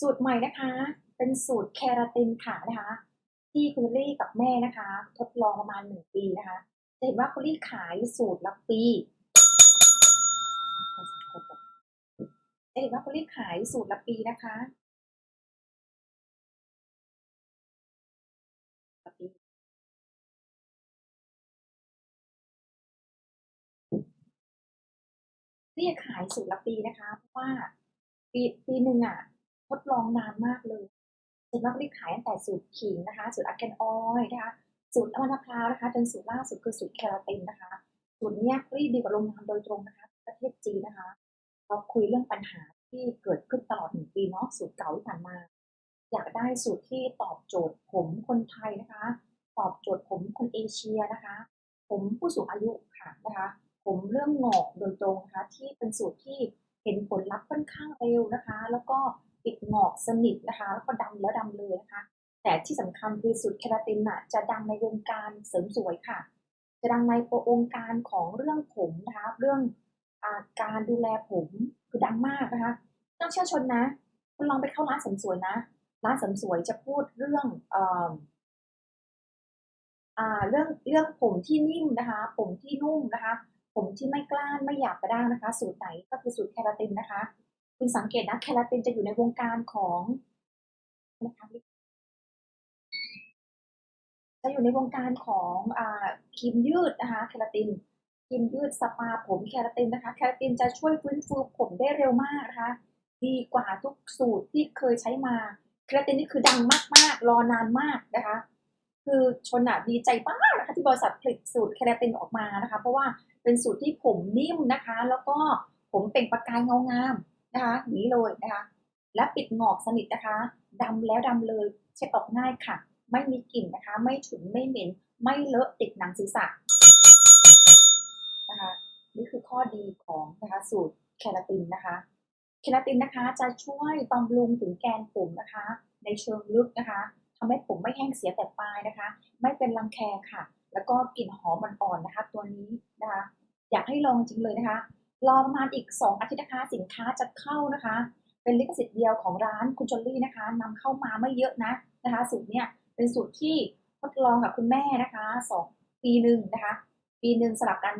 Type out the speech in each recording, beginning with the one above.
สูตรใหม่นะคะ เป็นสูตรเคราตินค่ะนะคะ ที่คุณลี่กับแม่นะคะ ทดลองประมาณหนึ่งปีนะคะจะเห็นว่าคุณลี่ขายสูตรละปีจะเห็นว่าคุณลี่ขายสูตรละปีนะคะละปีลี่ขายสูตรละปีนะคะ เพราะว่าปีปีหนึ่งอะ ดลองนานมากเลยเห็นว่าลี่ขายตั้งแต่สูตรขิงนะคะ สูตรอะแกนออยนะคะ สูตรมันมะพร้าวนะคะ จนสูตรล่าสุดคือสูตรเคราตินนะคะ สูตรเนี้ยรีดีกว่าโรงงานโดยตรงนะคะ ประเทศจีนนะคะ เราคุยเรื่องปัญหาที่เกิดขึ้นตลอดหนึ่งปีเนาะ สูตรเก่าที่ผ่านมา อยากได้สูตรที่ตอบโจทย์ผมคนไทยนะคะ ตอบโจทย์ผมคนเอเชียนะคะ ผมผู้สูงอายุค่ะนะคะ ผมเรื่องงอกโดยตรงนะคะ ที่เป็นสูตรที่เห็นผลลัพธ์ค่อนข้างเร็วนะคะ แล้วก็ ปิดงอกสนิทนะคะ แล้วก็ดำแล้วดำเลยนะคะ แต่ที่สำคัญคือสูตรเคราตินน่ะจะดังในวงการเสริมสวยค่ะ จะดังในวงการของเรื่องผมนะคะเรื่องอาการดูแลผมคือดังมากนะคะต้องเชื่อชนนะคุณลองไปเข้าร้านเสริมสวยนะร้านเสริมสวยจะพูดเรื่องเอ่อเรื่องเรื่องผมที่นิ่มนะคะ ผมที่นุ่มนะคะ ผมที่ไม่กล้านไม่หยาบกระด้างนะคะ สูตรไหนก็คือสูตรเคราตินนะคะ คุณสังเกตนะเคราตินจะอยู่ในวงการของนะคะจะอยู่ในวงการของอ่าครีมยืดนะคะเคราตินครีมยืดสปาผมเคราตินนะคะเคราตินจะช่วยฟื้นฟูผมได้เร็วมากนะคะ ดีกว่าทุกสูตรที่เคยใช้มาเคราตินนี่คือดังมากๆ รอนานมากนะคะ คือชนอะดีใจมากนะคะที่บริษัทผลิตสูตรเคราตินออกมานะคะ เพราะว่าเป็นสูตรที่ผมนิ่มนะคะ แล้วก็ผมเปล่งประกายเงางาม นะคะนี้เลยนะคะ และปิดงอกสนิทนะคะดำแล้วดำเลยเช็ดออกง่ายค่ะ ไม่มีกลิ่นนะคะ ไม่ฉุนไม่เหม็น ไม่เลอะติดหนังศีรษะนะคะนี่คือข้อดีของนะคะสูตรเคราตินนะคะเคราตินนะคะจะช่วยบำรุงถึงแกนผมนะคะ ในเชิงลึกนะคะทำให้ผมไม่แห้งเสียแต่ปลายนะคะ ไม่เป็นรังแคค่ะ แล้วก็กลิ่นหอมอ่อนๆนะคะ ตัวนี้นะคะ อยากให้ลองจริงเลยนะคะ รอประมาณอีก 2 อาทิตย์นะคะสินค้าจะเข้านะคะ เป็นลิขสิทธิ์เดียวของร้านคุณจอลลี่นะคะนำเข้ามาไม่เยอะนะนะคะ สูตรเนี้ยเป็นสูตรที่ทดลองกับคุณแม่นะคะสองปีหนึ่งนะคะ ปีหนึ่งสลับกัน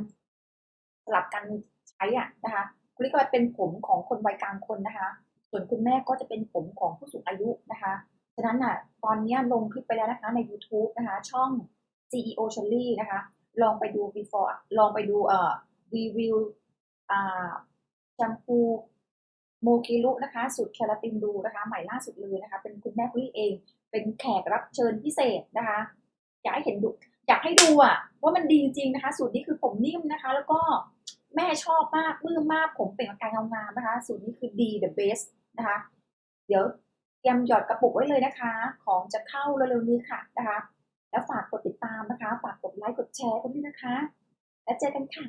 สลับกันใช้อะนะคะคุณลี่ก็เป็นผมของคนวัยกลางคนนะคะ ส่วนคุณแม่ก็จะเป็นผมของผู้สูงอายุนะคะฉะนั้นอะตอนนี้ลงคลิปไปแล้วนะคะใน YouTube นะคะ ช่อง CEO c h o l l y นะคะ ลองไปดู before ลองไปดูเอ่อรีวิว แชมพูโมกิลุนะคะสูตรเคราตินดูนะคะ ใหม่ล่าสุดเลยนะคะ เป็นคุณแม่คุลี่เอง เป็นแขกรับเชิญพิเศษนะคะ อยากให้เห็นดู อยากให้ดูอะว่ามันดีจริงนะคะ สูตรนี้คือผมนิ่มนะคะ แล้วก็แม่ชอบมากมือมากผมเป็นอาการงามๆนะคะ สูตรนี้คือดี the best นะคะ เดี๋ยวเตรียมหยอดกระปุกไว้เลยนะคะ ของจะเข้าเร็วๆนี้ค่ะนะคะ แล้วฝากกดติดตามนะคะ ฝากกดไลค์กดแชร์กันด้วยนะคะ แล้วเจอกันค่ะ